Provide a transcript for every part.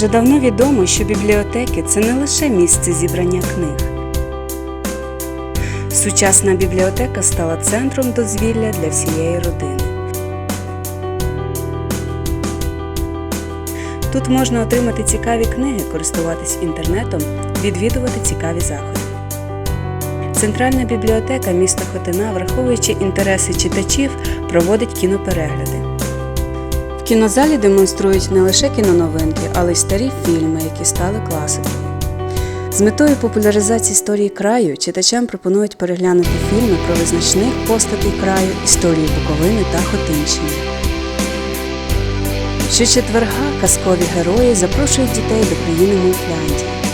Вже давно відомо, що бібліотеки це не лише місце зібрання книг. Сучасна бібліотека стала центром дозвілля для всієї родини. Тут можна отримати цікаві книги, користуватись інтернетом, відвідувати цікаві заходи. Центральна бібліотека міста Хотина, враховуючи інтереси читачів, проводить кіноперегляди. Кінозалі демонструють не лише кіноновинки, але й старі фільми, які стали класикою. З метою популяризації історії краю читачам пропонують переглянути фільми про визначних постатей краю, історії Буковини та Хотинщини. Щочетверга казкові герої запрошують дітей до країни Мультляндії.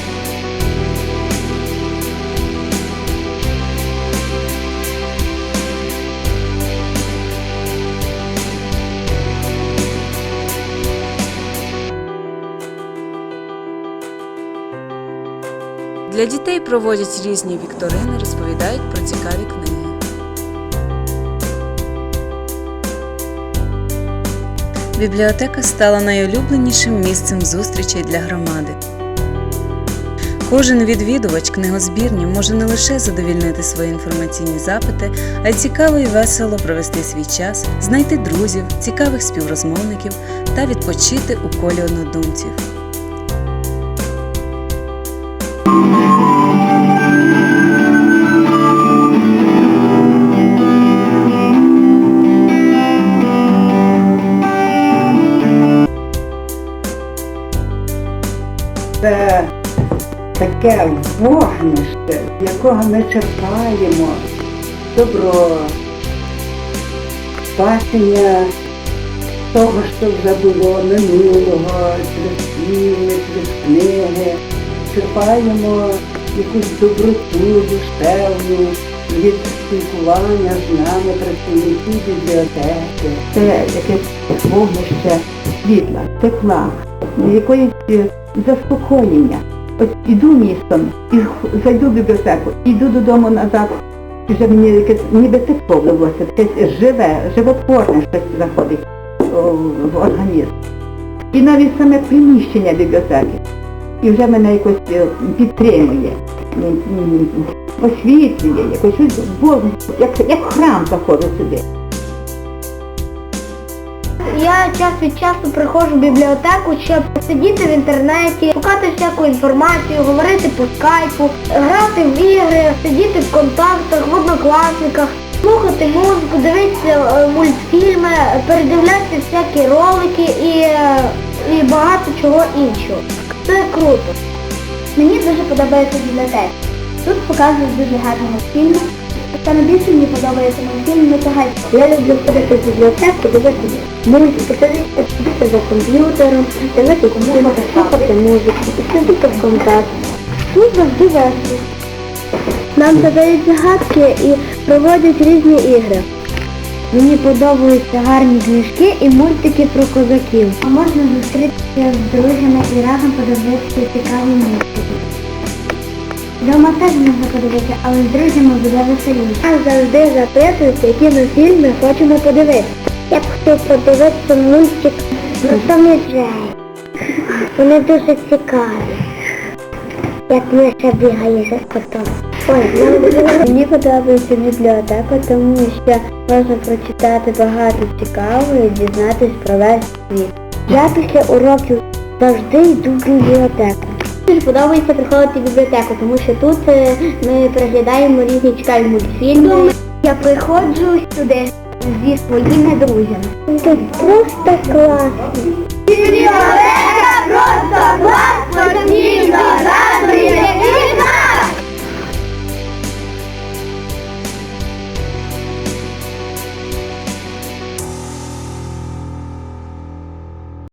Для дітей проводять різні вікторини, розповідають про цікаві книги. Бібліотека стала найулюбленішим місцем зустрічей для громади. Кожен відвідувач книгозбірні може не лише задовільнити свої інформаційні запити, а й цікаво і весело провести свій час, знайти друзів, цікавих співрозмовників та відпочити у колі однодумців. Це таке вогнище, якого ми черпаємо добро, бачення того, що вже було минулого, через фільми, через книги. Черпаємо якусь доброту душевну від спілкування з нами працівників бібліотеки. Це якесь вогнище світла, тепла, якоїсь е, заспокоєння. От іду містом, і зайду в бібліотеку, іду додому назад, і вже мені якесь ніби тепло вливося, таке живе, животворне щось заходить в організм. І навіть саме приміщення бібліотеки. І вже мене якось е, підтримує, освітлює, якось як, як храм заходить сюди. Я час від часу приходжу в бібліотеку, щоб сидіти в інтернеті, шукати всяку інформацію, говорити по скайпу, грати в ігри, сидіти в контактах, в однокласниках, слухати музику, дивитися е, мультфільми, передивлятися всякі ролики і, е, і багато чого іншого. Це круто. Мені дуже подобається бібліотека. Тут показують дуже гарні мультфільми. Саме більше мені подобається мультфільм «Мотогайк». Я люблю ходити в бібліотеку, дивитися мультики, сидіти за комп'ютером, дивитися музику, слухати музику, сидіти в контакт. Тут завжди весело. Нам задають загадки і проводять різні ігри. Мені подобаються гарні книжки і мультики про козаків. А можна зустрітися з друзями і разом подивитися цікаві мультики. Дома теж можна подивитися, але з друзями буде веселіше. Нас завжди запитують, які ми фільми хочемо подивитися. Я б хотів подивитися мультик про Том і Джей. Вони дуже цікаві. Як Миша бігає за котом. Ой, мені подобається бібліотека, тому що можна прочитати багато цікавого і дізнатись про весь світ. Я після уроків завжди йду в бібліотеку. Мені подобається приходити в бібліотеку, тому що тут е, ми переглядаємо різні читаємо мультфільми. Я приходжу сюди зі своїми друзями. Тут просто класно. Бібліотека просто класно!